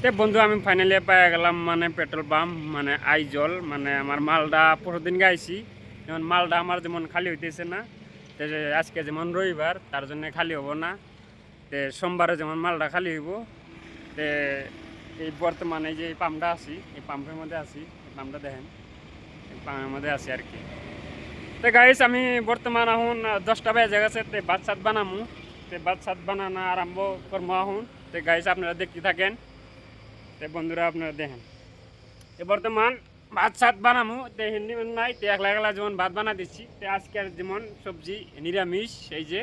তে বন্ধু, আমি ফাইনালি পাই গেলাম মানে পেট্রোল পাম্প মানে আইজল মানে আমার মালটা পরদিন গাইছি। যেমন মালটা আমার যেমন খালি হইতেছে না, তে আজকে যেমন রবিবার, তার জন্য খালি হব না। তে সোমবারে যেমন মালটা খালি হইব, তে এই বর্তমানে যে পাম্পটা আছি, এই পাম্পের মধ্যে আছি, এই পাম্পটা দেখেন, এই পাম্পের মধ্যে আছি আর কি। তো গাইস আমি বর্তমান এখন দশটা বেজে গেছে, তে সাত বানামু। তে সাত বানানো আরম্ভ করব এখন। তে গাইস আপনারা দেখতে থাকেন। তে বন্ধুরা আপনারা দেখেন। তে বর্তমান ভাত সাত বানামু, তে হিন্দি নাই, তে একলা একলা যেমন ভাত বানা দিচ্ছি, তে আজকের যেমন সবজি নিরামিষ, এই যে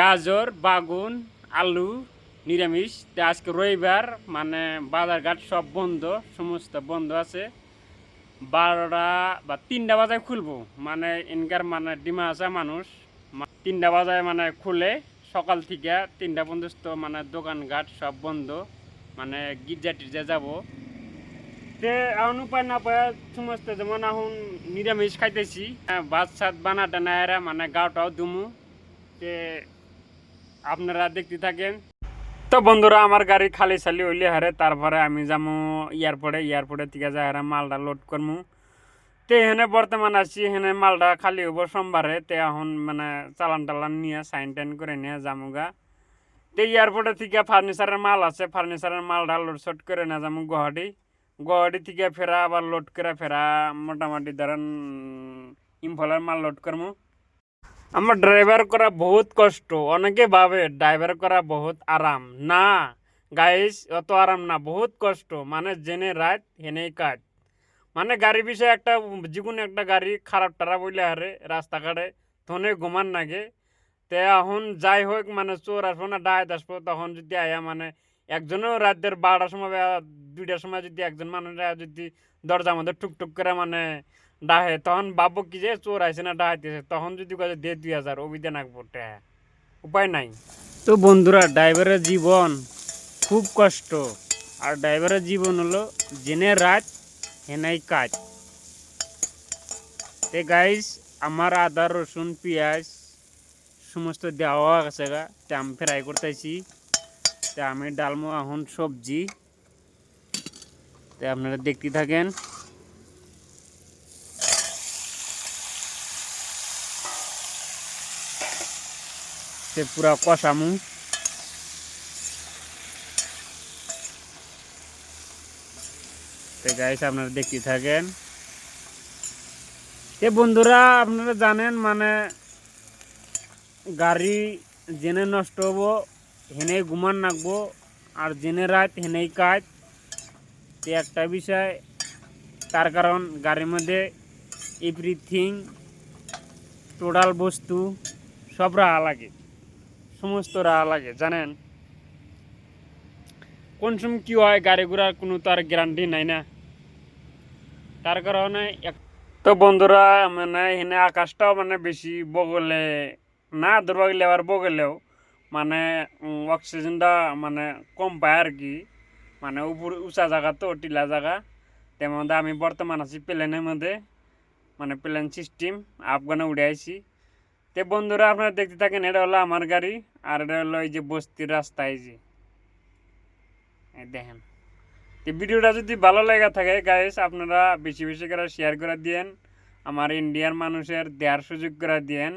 গাজর, বাগুন, আলু নিরামিষ, তে আজকে রবিবার মানে বাজারঘাট সব বন্ধ, সমস্ত বন্ধ আছে। বারোটা বা তিনটা বাজায় খুলবো মানে ইনকার মানে ডিমা আছে মানুষ তিনটা বাজায় মানে খুলে সকাল থেকে তিনটা পর্যন্ত মানে দোকানঘাট সব বন্ধ। মানে গির্জা টির্জা যাব, তে এখন উপায় না পায় সমস্ত যেমন এখন নিরামিষ খাইতেছি। ভাত সাত বানাটা না মানে গাওটাও দুমু। তে আপনারা দেখতে থাকেন। তো বন্ধুরা, আমার গাড়ি খালি চালি হইলে হারে, তারপরে আমি যাব এয়ারপোর্টে এয়ারপোর্টে থেকে যাই হারে মালটা লোড করমু। তে এখানে বর্তমান আছি এখানে মালটা খালি হব সোমবারে। তে এখন মানে চালান টালান নিয়ে, সাইন টাইন করে নিয়ে যামুগা তে এয়ারপোর্টে থেকে ফার্নিচারের মাল আছে, ফার্নিচারের মালটা লোড শোড করে না যাব গুয়াহাটি। গুয়াহাটি থেকে ফেরা, আবার লোড করে ফেরা, মোটামুটি ধরেন ইম্ফলের মাল লোড করমু আমার ড্রাইভার করা বহুত কষ্ট, অনেকে ভাবে ড্রাইভার করা বহুত আরাম। না গাইস অত আরাম না, বহুত কষ্ট মানে জেনে রাত, হেনেই কাজ। মানে গাড়ি বিষয়ে একটা যে একটা গাড়ি খারাপ টারাপ হইলে হারে, রাস্তাঘাটে তখনই ঘুমান নাগে। তে এখন যাই হোক মানে চোর আসব না ডায়েত আসব, তখন যদি আয়া মানে একজনও রাতের বারোটার সময় দুইটার সময় যদি একজন মানুষ যদি দরজার মধ্যে টুকটুক করে মানে ডাহে, তখন ভাববো কি যে চোর আইসে না ডাহাইতেছে তখন যদি কাজে দে দুই হাজার, অভিধান আঁকবো উপায় নাই। তো বন্ধুরা, ড্রাইভারের জীবন খুব কষ্ট, আর ড্রাইভারের জীবন হলো জেনে রাত, হেনাই কাজ। তে গাইস আমার আদা, রসুন, পেঁয়াজ সমস্ত দেওয়া আছে গা, তে আমি ফ্রাই করতেছি। তে আমি ডালমো, এখন সবজি। তে আপনারা দেখতে থাকেন। পুরা কষামু। গাইস আপনারা দেখতে থাকেন। এ বন্ধুরা, আপনারা জানেন মানে গাড়ি জেনে নষ্ট হব হেনে ঘুমান নাকবো আর জেনে রাত হেনেই কাজ। তে একটা বিষয় তার কারণ গাড়ির মধ্যে এভরিথিং টোটাল বস্তু, সব রাহা লাগে। সমস্ত রাহা লাগে, জানেন? কোন সময় কী হয়, গাড়ি ঘোড়ার কোনো তার গ্যারান্টি নাই না। তার কারণে তো বন্ধুরা মানে এখানে আকাশটাও মানে বেশি বগলে। না দুর্ভাগ্য লেবার বগলেও মানে অক্সিজেনটা মানে কম পায় আর কি। মানে উপর উঁচা জায়গা তো, টিলা জায়গা। তেমন মধ্যে আমি বর্তমান আছি প্লেনের মধ্যে মানে প্লেন সিস্টেম আফগানে উড়ে আইছি। তে বন্ধুরা, আপনারা দেখতে থাকেন, এটা হলো আমার গাড়ি, আর এটা হলো এই যে বস্তির রাস্তা, এই যে। দেখেন। তো ভিডিওটা যদি ভালো লেগে থাকে গাইস আপনারা বেশি বেশি করে শেয়ার করে দিয়েন, আমার ইন্ডিয়ার মানুষের দেওয়ার সুযোগ করে দিয়েন।